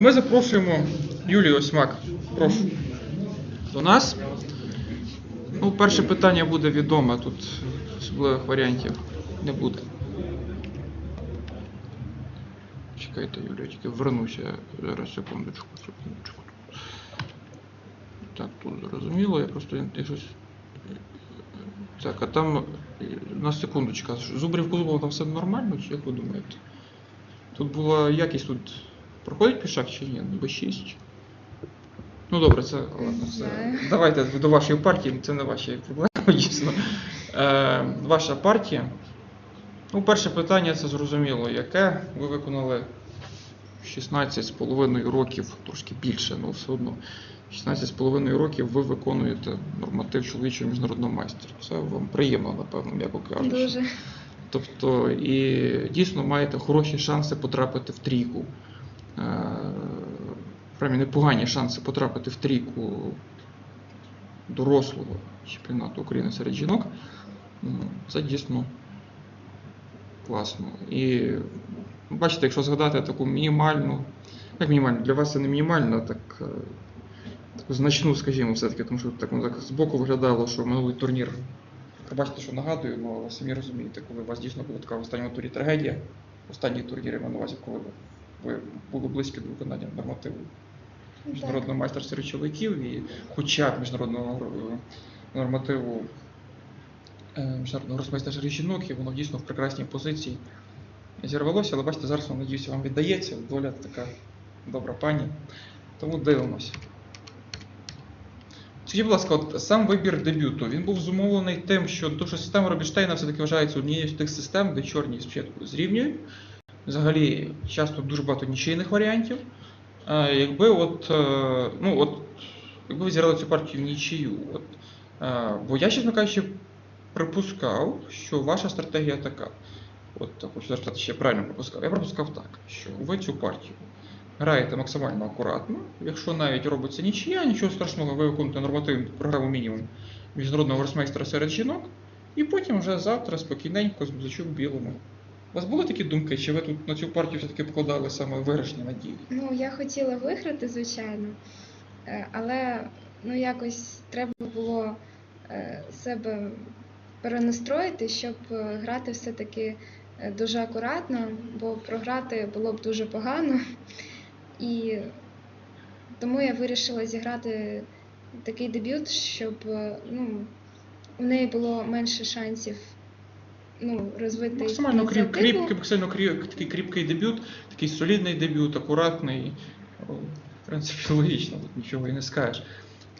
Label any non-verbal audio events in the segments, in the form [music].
Ми запрошуємо Юлію Осьмак. Прошу. До нас. Ну, перше питання буде відоме, тут особливих варіантів не буде. Чекайте, Юлія, тільки вернуся. Зараз секундочку, секундочку. Так, тут зрозуміло, я просто я щось. Так, а там на секундочку. Зубрів Кузубов там все нормально, чи як ви думаєте? Тут була якість тут проходить пішак чи ні? Б6. Ну добре, це ладно. Це... Давайте до вашої партії, це не ваші проблеми, [laughs] дійсно. Е, ваша партія. Ну, перше питання це зрозуміло, яке ви виконали 16,5 років, трошки більше, але все одно. 16,5 років ви виконуєте норматив чоловічого міжнародного майстра. Це вам приємно, напевно, м'яко кажучи. Дуже. Тобто, і дійсно маєте хороші шанси потрапити в трійку. Е, непогані шанси потрапити в трійку дорослого чемпіонату України серед жінок. Ну, Це дійсно класно. І бачите, якщо згадати таку мінімальну, як мінімальну, для вас це не мінімально, а так, е, таку значну, скажімо, все-таки, тому що так, воно так збоку виглядало, що минулий турнір Пробачте, що нагадую, але ви самі розумієте, коли у вас дійсно була така в останньому турі трагедія, останній турнір я маю на увазі, коли були близькі до виконання нормативу міжнародного майстра серед чоловіків і хоча б міжнародного е, нормативу е, міжнародного гросмейстера серед жінок, і воно дійсно в прекрасній позиції зірвалося, але бачите, зараз вам надіюся, вам віддається. Доля така добра пані. Тому дивимося. Скажіть, будь ласка, от сам вибір дебюту він був зумовлений тим, що дуже система Робіштейна все-таки вважається однією з тих систем, де чорні спочатку зрівнюють. Взагалі, часто дуже багато нічийних варіантів. Е, якби от, е, ну, от, якби ви зіграли цю партію в нічию, от, е, бо я, чесно кажучи, припускав, що ваша стратегія така. От хочу сказати, ще правильно припускав. Я припускав так, що ви цю партію граєте максимально акуратно. Якщо навіть робиться нічия, нічого страшного, ви виконуєте нормативну програму мінімум міжнародного гросмейстера серед жінок, і потім вже завтра спокійненько з білому. У вас були такі думки, чи ви тут на цю партію все-таки покладали саме виграшні надії? Ну, я хотіла виграти, звичайно, Е, але ну, якось треба було е, себе перенастроїти, щоб е, грати все-таки дуже акуратно, бо програти було б дуже погано. І тому я вирішила зіграти такий дебют, щоб ну, у неї було менше шансів ну, розвити Максимально кріп, кріпкий, максимально кріп, такий кріпкий дебют, такий солідний дебют, акуратний. Принципіологічно, В принципі, [laughs] логічно, тут нічого і не скажеш.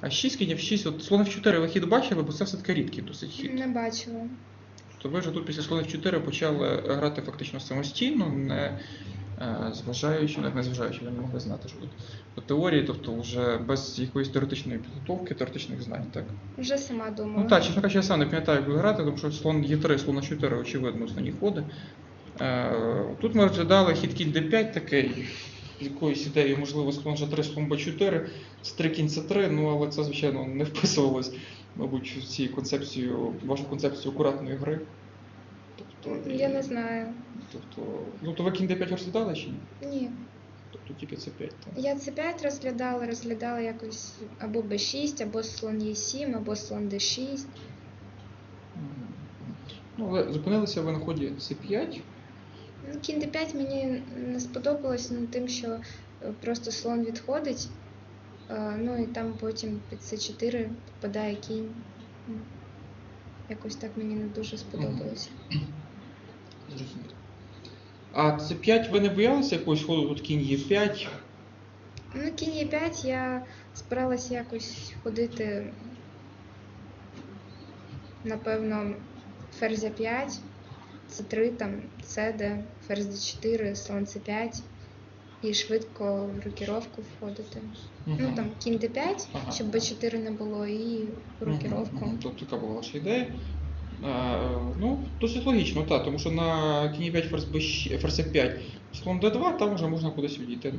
А 6 кінь в 6, от слон в 4 ви хід бачили, бо це все-таки рідкий досить хід. Не бачила. То ви вже тут після слона в 4 почали грати фактично самостійно, не зважаючи, навіть не зважаючи, ви не могли знати, що тут по теорії, тобто вже без якоїсь теоретичної підготовки, теоретичних знань, так? Вже сама думала. Ну так, чесно кажучи, я сам не пам'ятаю, як грати, тому що слон Е3, слон на 4, очевидно, основні ходи. Е, Тут ми розглядали хід кінь d5 такий, з якоюсь ідеєю, можливо, слон G3, слон B4, з 3 кінь C3, ну але це, звичайно, не вписувалось, мабуть, в цю концепцію, вашу концепцію акуратної гри. Тобто, Я не знаю. Тобто, ну то ви кінь d5 розглядали чи ні? Ні. Тобто тільки C5. Так. Я це 5 розглядала, розглядала якось або Б6, або слон Е7, або слон Д6. Ну, але зупинилися ви на ході C5. Ну, Кінь Д5 мені не сподобалось ну, тим, що е, просто слон відходить, е, ну і там потім під С4 попадає кінь. Ну, Якось так мені не дуже сподобалося. [clears throat] Зрозуміло. А C5 ви не боялися якогось ходу тут кінь Е5? Ну, кінь Е5 я збиралася якось ходити, напевно, ферзя 5, С3, там, СД, ферзь Д4, слон С5 і швидко в рокіровку входити. Ну там кінь Д5, Ага. щоб Б4 не було, і в рокіровку. Мгм. Тобто така була ваша ідея. Ну, досить логічно, так, тому що на кінь 5 ферзь, Б6, ферзь 5 слон d2, там вже можна кудись відійти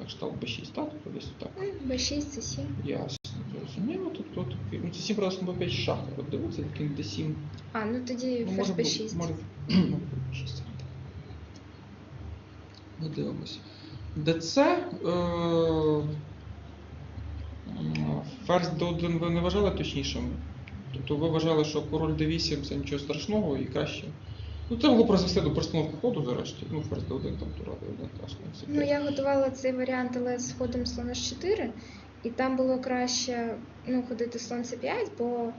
на кшталт b6, так? Тобто десь так. Ну, Б6, С7. Ясно, зрозуміло. Тобто, ну, це 7 правда, слон b5 шах. От дивіться, кінь d7. А, ну тоді Ну, ферзь може, Б6. може, ну, 6. [clears throat] Ми дивимося. ДЦ. Е, ферзь d1 ви не вважали точнішим? Тобто ви вважали, що король d8 це нічого страшного і краще. Ну, це могло призвести до перестановки ходу, зрештою. Ну, ферзь d1 там тура d1 класно. Ну, я готувала цей варіант, але з ходом слона ж 4, і там було краще ну, ходити слон c5, бо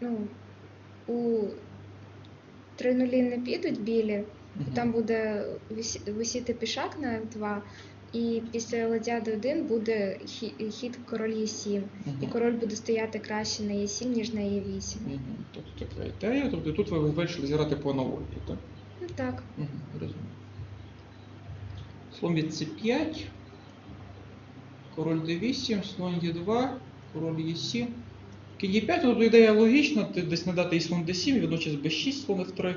ну, у три нулі не підуть білі, Мгм. там буде висіти пішак на f2, і після ладья d1 буде хід король e7. І король буде стояти краще на e7, ніж на e8. Мгм. Тобто така ідея. Тобто тут ви вирішили зіграти по аналогії, так? Ну так. Угу, розумію. Слон від c5, король d8, слон e2, король e7. Кінь e5, тобто ідея логічна, ти десь надати і слон d7, і водночас b6, слон f3.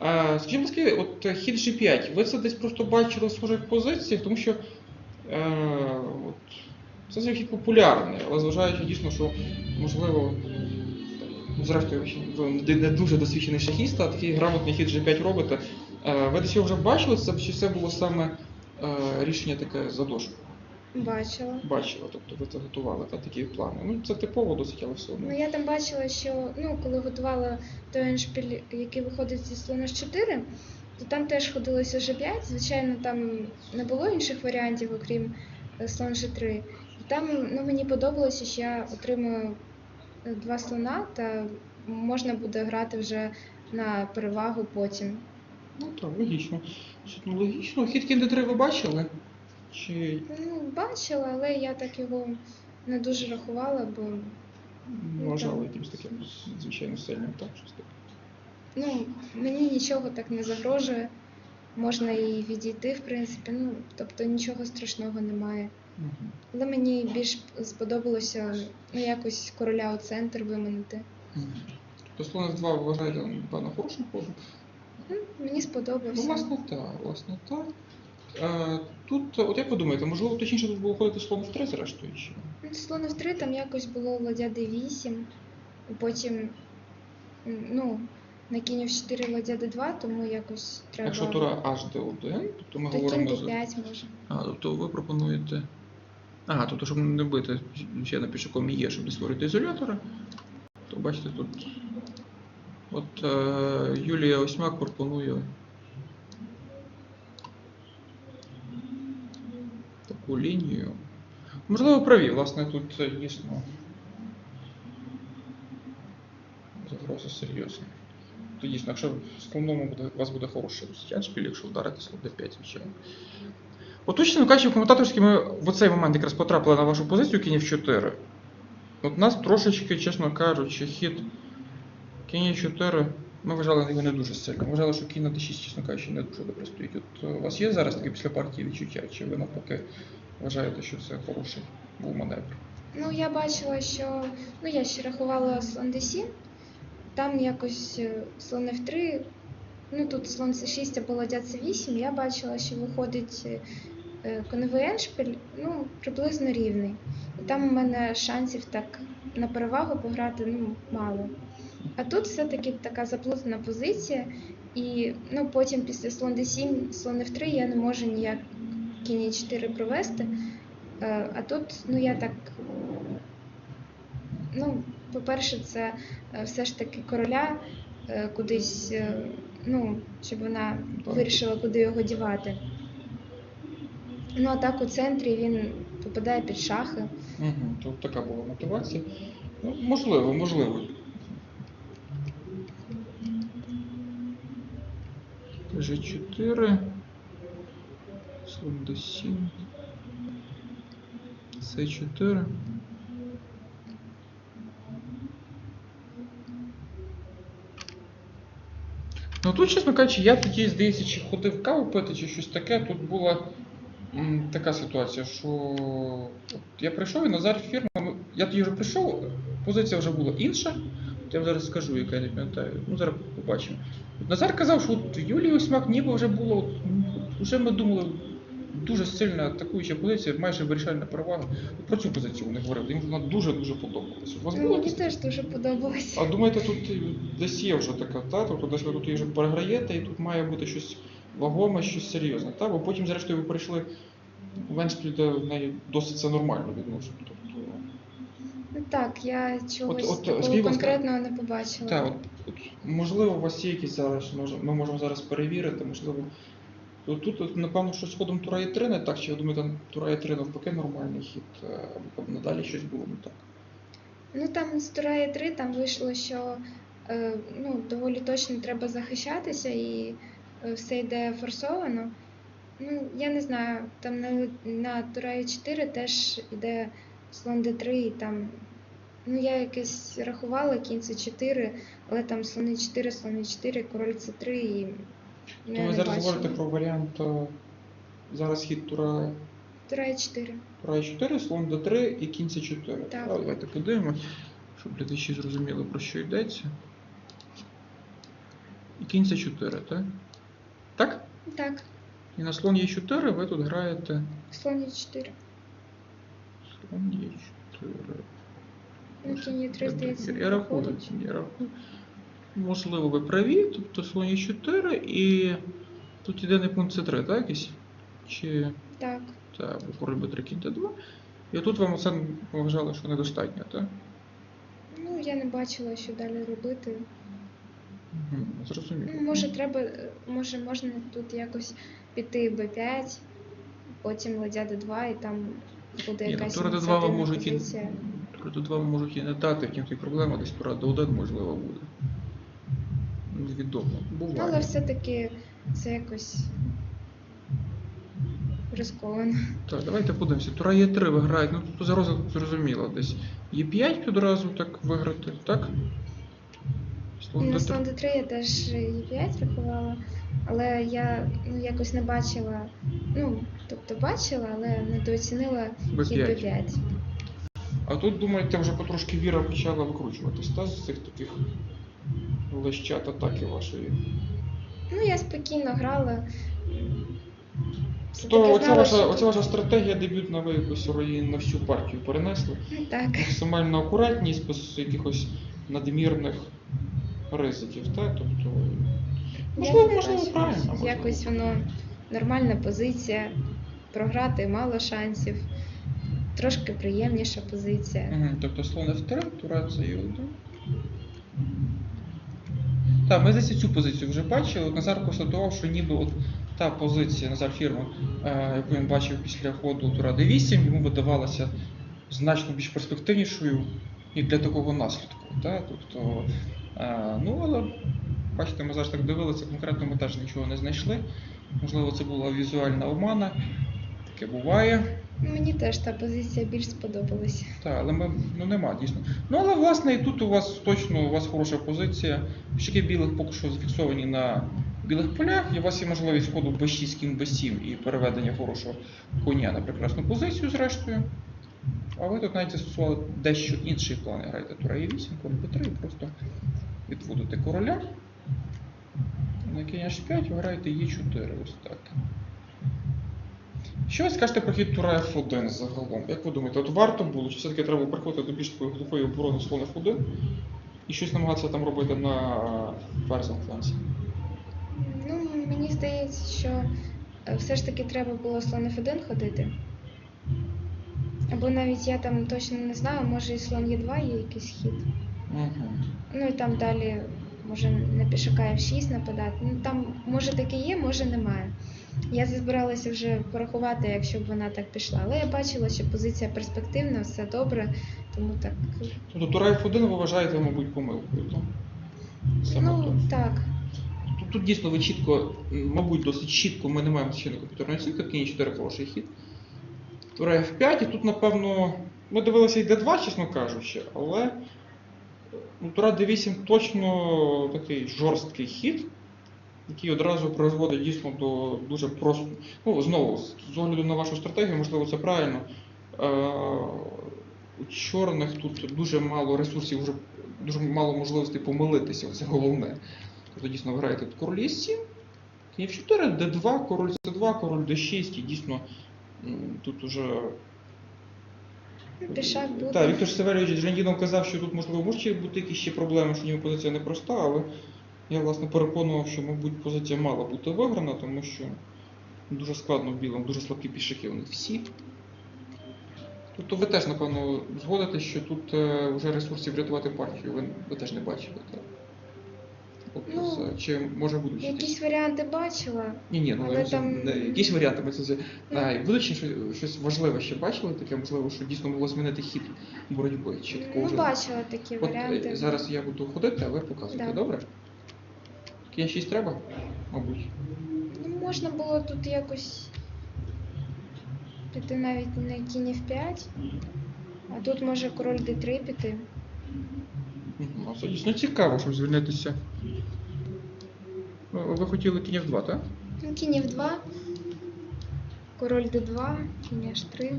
А, скажіть, от е, хід g5, ви це десь просто бачили в схожих позиціях, тому що е, от, це звичайно популярний, але зважаючи дійсно, що можливо, зрештою, ви не дуже досвідчений шахіст, а такий грамотний хід G5 робите. Е, Ви десь його вже бачили, це, чи це було саме е, рішення таке за дошку? Бачила. Бачила, тобто ви це готували, та, такі плани. Ну, це типово досить, але все одно. Ну я там бачила, що ну, коли готувала той еншпіль, який виходить зі слона ж 4, то там теж ходилося G5. Звичайно, там не було інших варіантів, окрім е, слон G3. І там ну, мені подобалося, що я отримую е, два слона, та можна буде грати вже на перевагу потім. Ну так, логічно. Ну, логічно. Хід кінь d3 ви бачили? Чи Ну, бачила, але я так його не дуже рахувала, бо вважали так. якимось таким звичайно сильним, так? Щось таке. Ну, мені нічого так не загрожує. Можна і відійти, в принципі. Ну, тобто нічого страшного немає. Мгм. Але мені більш сподобалося ну, якось короля у центр виманити. Мгм. Тобто слон f2 ви вважаєте, напевно, хорошим ходом? Ну, мені Ну, власне, так, власне, так. Е, тут, от як ви думаєте, можливо, точніше тут було ходити слон в 3 зрештою? Чи? Ну, слон в 3 там якось було ладья d8, потім ну, на кінь в 4 ладья d2, тому якось треба. Якщо тура аж d1, тобто ми кінь говоримо за... d5 може. А, тобто ви пропонуєте. Ага, тобто, щоб не бити ще на пішаком є, щоб не створити ізолятора, то бачите тут. От е, Юлія Осьмак пропонує таку лінію. Можливо, праві, власне, тут дійсно загроза серйозна. То дійсно, якщо в складному буде, у вас буде хороший тяншпіль, якщо вдарити слон d5, звичайно. От точно кажучи, в коментаторській ми в цей момент якраз потрапили на вашу позицію кінь в 4. От нас трошечки, чесно кажучи, хід кінь 4 ми вважали його не дуже сильно. Ми вважали, що кінь на d6, чесно кажучи, не дуже добре стоїть. От е, у вас є зараз таке після партії відчуття, чи ви навпаки вважаєте, що це хороший був маневр? Ну, я бачила, що ну я ще рахувала слон d7, там якось е, слон f3, ну тут слон c6 або ладья c8, я бачила, що виходить е, коневий еншпіль, ну, приблизно рівний. І там у мене шансів так на перевагу пограти ну, мало. А тут все-таки така заплутана позиція, і ну, потім після слон d7, слон f3 я не можу ніяк кінь 4 провести. Е, А тут, ну я так. Ну, по-перше, це е, все ж таки короля е, кудись, ну, щоб вона вирішила, куди його дівати. Ну, а так у центрі він попадає під шахи. Угу, то така була мотивація. Ну, можливо, можливо. G4. Слон D7. C4. Ну тут, чесно кажучи, я тоді, здається, чи ходив каву пити, чи щось таке. Тут була м, така ситуація, що от я прийшов і Назар фірма. ну, Я тоді вже прийшов, позиція вже була інша. От я вам зараз скажу, яка я не пам'ятаю. Ну, зараз побачимо. От Назар казав, що от Юлії Осьмак ніби вже було. ну, Вже ми думали, дуже сильна атакуюча позиція, майже вирішальна перевага. Про цю позицію вони говорили. Їм вона дуже-дуже подобалася. Ну, мені теж дуже подобалось. А думаєте, тут десь є вже така, та? тобто десь ви тут її вже переграєте, і тут має бути щось вагоме, щось серйозне, та? бо потім, зрештою, ви прийшли в Еншпільда в неї досить це нормально відносно. Так, я чогось от, такого скажіть, конкретного не побачила. Так, от, от, можливо, у вас є якісь зараз, ми можемо зараз перевірити, можливо. От Тут, от, напевно, що з ходом Тура е 3 не так, чи ви думаєте, Тура е 3 навпаки нормальний хід, е, або надалі щось було не так. Ну там з Турає 3 там вийшло, що е, ну, доволі точно треба захищатися і е, все йде форсовано. Ну, я не знаю, там на, на Турає 4 теж йде слон Д3 і там. Ну, я якесь рахувала, кінь це 4, але там слони 4, слони 4, король це 3 і. Ну, То ви зараз говорите про варіант е, зараз хід тура Тура є 4. тура 4, слон до 3 і кінь це 4. Так. Давайте подивимось, щоб глядачі зрозуміли, про що йдеться. І кінь це 4, так? Так? Так, І на слон Е4 ви тут граєте слон Е4. Слон є 4. Мені е, 300 Я рахую, я рахую. Можливо, ви праві, тобто слоні 4 і тут єдиний пункт С3, так? якийсь? Чи... Так. Так, король Б3 кінь 2. І тут вам це вважало, що недостатньо, так? Ну, я не бачила, що далі робити. Угу, Зрозуміло. Ну, може, треба, е, може, можна тут якось піти B5, потім ладдя D2, і там буде Ні, ну, якась. Тура Д2 вам можуть Д2 вам можуть і не дати, втім і проблема десь пора до 1 можливо буде. Невідомо. Ну, але все-таки це якось ризиковано. Так, давайте подивимося. Тура Е3 ви граєте. Ну тут за зрозуміло. Десь Е5 одразу так виграти, так? Слон На Д3. слон Д3 я теж Е5 рахувала, але я ну, якось не бачила, ну, тобто бачила, але недооцінила хід Б5. Б5. А тут, думаєте, вже потрошки віра почала викручуватись, та, з цих таких лещат атаки вашої. Ну, я спокійно грала. Все-таки То оця знала, ваша, що оця ваша стратегія дебютна, ви якось її на всю партію перенесли. тут- Так. Максимальна акуратність без якихось надмірних ризиків, так? Тобто. Я Можливо, не можливо, бачу. правильно. можливо. Якось воно нормальна позиція, програти мало шансів, трошки приємніша позиція. Угу, тобто слон F3, тура це Е1. Так, ми здається цю позицію вже бачили. Назар констатував, що ніби от та позиція Назар Фірма, е, яку він бачив після ходу тура D8, йому видавалася значно більш перспективнішою і для такого наслідку. Та? Тобто, е, ну, але бачите, ми зараз так дивилися, конкретно ми теж нічого не знайшли. Можливо, це була візуальна обмана. Таке буває. Мені теж та позиція більш сподобалася. Так, але ми, ну нема дійсно. Ну але власне і тут у вас точно у вас хороша позиція. Пішки білих поки що зафіксовані на білих полях, і у вас є можливість ходу b6, кінь b7 і переведення хорошого коня на прекрасну позицію зрештою. А ви тут навіть застосували дещо інший план. Граєте тура e8, король b3 і просто відводите короля. На кінь h5 ви граєте e4, ось так. Що ви скажете про хід тура F1 загалом? Як ви думаєте, от варто було, чи все-таки треба приходити до більш такої глухої оборони слон F1 і щось намагатися там робити на ферзовому фланзі? Ну, мені здається, що е, все ж таки треба було слон F1 ходити. Або навіть я там точно не знаю, може і слон Е2 є якийсь хід. Угу. Ну і там далі може на пішака F6 нападати. Ну там може таке є, може немає. Я збиралася вже порахувати, якщо б вона так пішла. Але я бачила, що позиція перспективна, все добре, тому так. Тобто тура F1 ви вважаєте, мабуть, помилкою, так? Саме ну то. так. Тут, тут дійсно ви чітко, мабуть, досить чітко, ми не маємо ще комп'ютерної оцінки, кінь 4 хороший хід. Тура F5, і тут, напевно, ми дивилися і D2, чесно кажучи, але ну, Тура D8 точно такий жорсткий хід, який одразу призводить дійсно до дуже просто. Ну, знову, з огляду на вашу стратегію, можливо, це правильно. Е, у чорних тут дуже мало ресурсів, вже дуже мало можливостей помилитися, це головне. Тобто дійсно ви граєте король Е7, кінь F4, D2, король C2, король D6, і дійсно тут уже. Так, Віктор Северович Жандінов казав, що тут можливо можуть бути якісь ще проблеми, що ніби позиція непроста, але я власне переконував, що, мабуть, позиція мала бути виграна, тому що Дуже складно в білому, дуже слабкі пішаки у них всі. Тобто ви теж, напевно, згодитесь, що тут е, вже ресурсів врятувати партію ви, ви теж не бачили, так? Тобто, Ну, чи може будуть Якісь варіанти бачила. Ні, ні, ну але я там- не, якісь варіанти ми це з- Ну. а, і будуть ще щось, щось важливе ще бачили, таке можливо, що дійсно могло змінити хід боротьби. Чи такого Ну, вже- бачила такі От варіанти. е, зараз я буду ходити, а ви показуєте, Да. добре? Кінь 6 треба? Мабуть. Ну, можна було тут якось піти навіть на кінь F5, а тут може король D3 піти. Ну, це дійсно цікаво, щоб звільнитися. Ви ви хотіли кінь F2, так? Ну, кінь F2, король D2, кінь H3.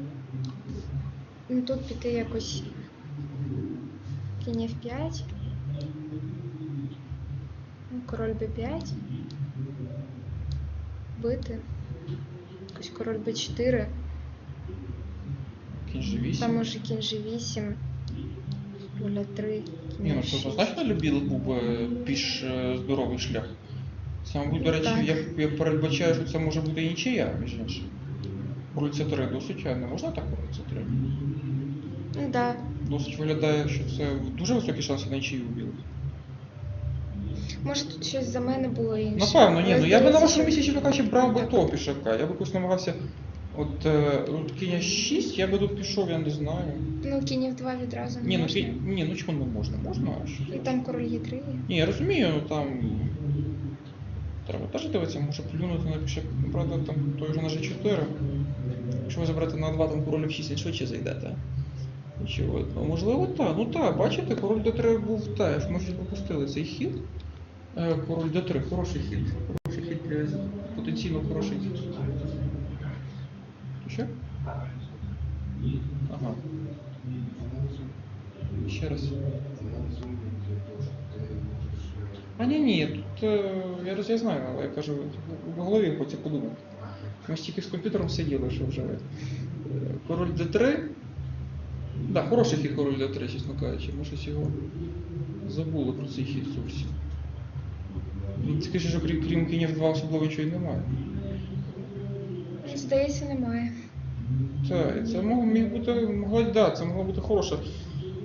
Ну, тут піти якось кінь F5. Король B5. Бити. Якось король B4. Кінь G8. Там може кінь G8. Руля 3, Ні, ну це F6. однозначно був би більш е, здоровий шлях. Це, мабуть, до речі, Так. я, я передбачаю, що це може бути і нічия, між іншим. Руль С3 досить, а не можна так руль С3? Ну да. Досить виглядає, що це дуже високі шанси на нічию у білих. Може тут щось за мене було інше. Напевно, ні. Ну я би на вашому місці, чесно кажучи, брав би того пішака. Я би якось намагався. От, е, от кінь 6, я би тут пішов, я не знаю. Ну, кінь F2 відразу не Ні, ну можна. кінь, ні, ну чому не можна? Можна, а що? І там король Е3. Ні, я розумію, ну там. Треба теж дивитися, може плюнути на пішак. Ну, Правда, там той вже на G4. Якщо ви заберете на 2, там король F6 він швидше зайдете. Очевидно. Можливо, так. Ну так, бачите, король D3 був теж. Ми щось пропустили цей хід. Е, Король D3, хороший хід. Хороший хід для потенційно хороший хід. Що? Ага. Ще раз. А ні, ні, тут е, я, я знаю, але я кажу, в голові хочеться подумати. Ми стільки з комп'ютером сиділи, що вже е, король D3. Да, хороший хід король D3, чесно кажучи. Ми щось його забули про цей хід зовсім. Ну, Скажи, що крім, крім кінів 2 особливо нічого і немає. Здається, немає. Так, це мог, міг бути, могло, да, це могло бути хороше.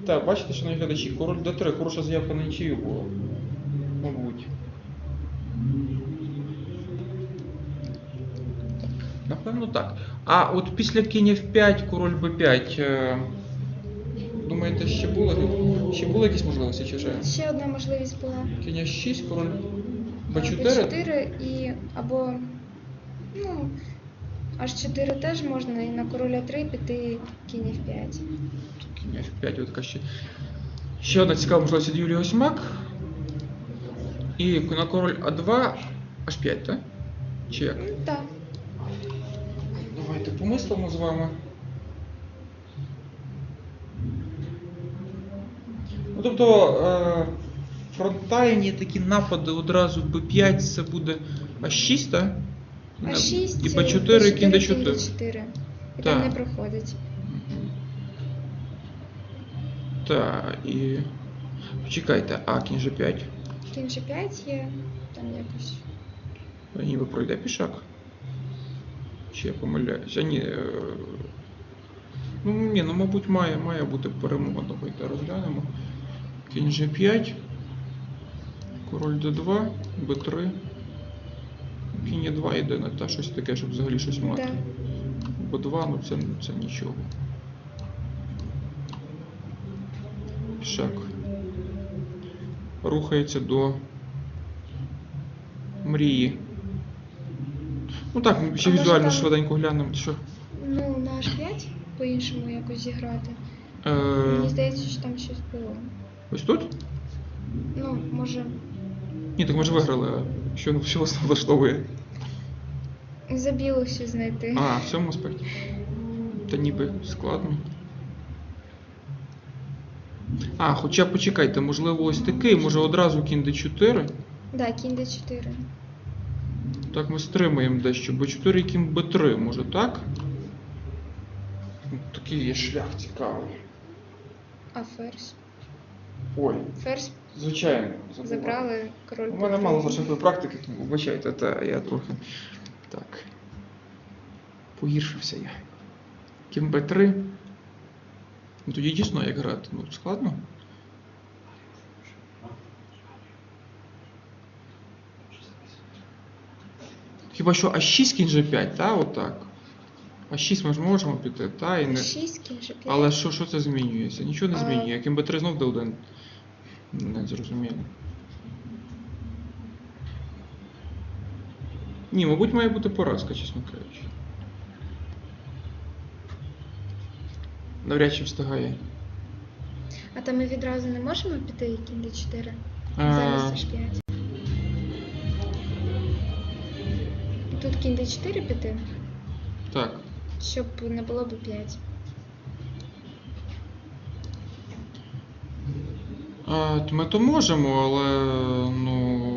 Так, бачите, що глядачі, король D3, хороша заявка на нічию була. Мабуть. Напевно так. А от після кінь F5, король B5. е, Думаєте, ще було, ще були якісь можливості чи вже? Ще одна можливість була. Кінь H6, король B4. B4 і або ну, H4 теж можна, і на короля 3 піти кінь F5. Кінь F5, от така ще. Ще одна цікава можливість від Юлії Осьмак. І на король А2 H5, так? Чи як? Ну, так. Давайте помислимо з вами. Ну, тобто е, фронтальні такі напади одразу B5 це буде А6, так? А6 І B4, кінь кінь D4. D4. І там не проходить. Так, і. Почекайте, а кінь G5. Кінь G5 є, там якось. Ніби пройде пішак. Чи я помиляюся? Ні. е, Ну, ні, ну, мабуть, має, має бути перемога. Давайте розглянемо. Кінь G5. Король D2, B3. Кінь E2 йде на те щось таке, щоб взагалі щось мати. Да. B2, ну це, це нічого. Пішак. Рухається до мрії. Ну так, ми ще А візуально швиденько глянемо. Що? Ну, на H5 по-іншому якось зіграти. Е, Мені здається, що там щось було. ось тут? Ну, може, Ні, так ми ж виграли, що, що вас влаштовує? за білу ще знайти. А, в цьому аспекті. Та ніби складно. А, хоча почекайте, можливо, ось такий, може одразу кінь d4. Да, кінь D4. Так ми стримаємо дещо. b4 і кінь b3, може так? Такий є шлях цікавий. А ферзь. Ой, Ферзь звичайно. забував. забрали король. У мене мало зашифрої практики, тому вибачайте, та я трохи. Так. Погіршився я. Кім Б3. Ну тоді дійсно як грати. Ну, складно. Хіба що А6 кінь G5, та, отак. А6 ми ж можемо піти, та, і не... А6 кінь же 5. Але що, що це змінюється? Нічого не змінює. Кім Б3 знов Д1. Не зрозуміло. Ні, мабуть, має бути поразка, чесно кажучи. Навряд чи встигає. А там ми відразу не можемо піти кінь d4 А, замість h5. Тут кінь d4 піти, так. щоб не було б 5. А, то ми то можемо, але ну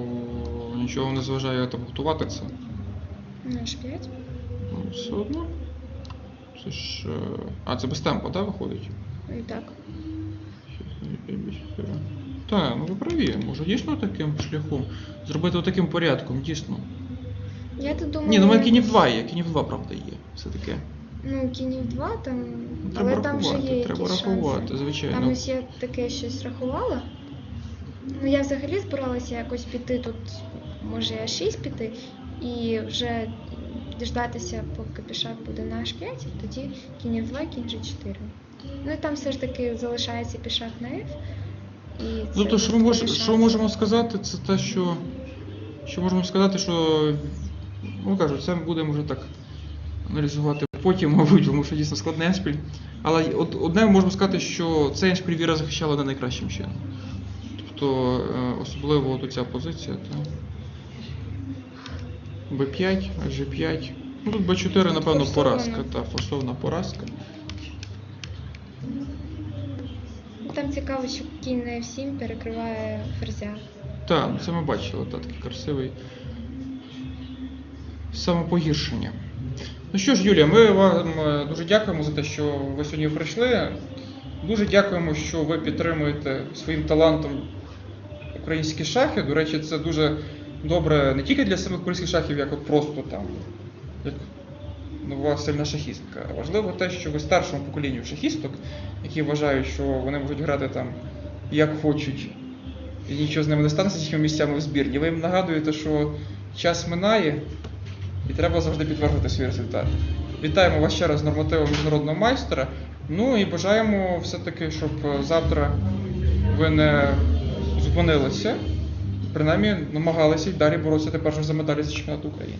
нічого не зважає готувати це. Ну, h5. Ну, все одно. Це ж. е, А, це без темпу, так, виходить? І так. Так, ну ви праві, може дійсно таким шляхом. Зробити таким порядком, дійсно. Я тут думаю. Ні, ну в мене кінів 2 є, кінів 2, правда, є. Все таке. Ну, кінів 2 там. Треба але там вже є треба якісь рахувати, шанси. звичайно. Там ось я таке щось рахувала. Ну, я взагалі збиралася якось піти тут, може, А6 піти, і вже діждатися, поки пішак буде на H5, тоді кінь F2, кінь G4. Ну і там все ж таки залишається пішак на F. І це Ну то що ми, мож, що шанси. можемо сказати, це те, що. Що можемо сказати, що. Ну кажу, це ми будемо вже так аналізувати потім, [laughs] мабуть, тому що дійсно складний еншпіль. Але од, одне можемо сказати, що цей еншпіль Віра захищала не найкращим чином. Тобто, е, особливо от ця позиція. Та... Б5, G5. Ну тут Б4, напевно, поразка, та форсована поразка. Там цікаво, що кінь на F7 перекриває ферзя. Так, це ми бачили, та, такий красивий самопогіршення. Ну що ж, Юлія, ми вам е, дуже дякуємо за те, що ви сьогодні прийшли. Дуже дякуємо, що ви підтримуєте своїм талантом українські шахи. До речі, це дуже добре не тільки для самих українських шахів, як от просто там, як нова сильна шахістка. Важливо те, що ви старшому поколінню шахісток, які вважають, що вони можуть грати там як хочуть, і нічого з ними не станеться їхніми місцями в збірні. Ви їм нагадуєте, що час минає і треба завжди підтверджувати свій результат. Вітаємо вас ще раз з нормативом міжнародного майстра. Ну і бажаємо все-таки, щоб е, завтра ви не зупинилися, принаймні намагалися й далі боротися тепер за медалі за чемпіонату України.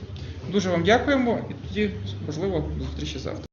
Дуже вам дякуємо і тоді, можливо, до зустрічі завтра.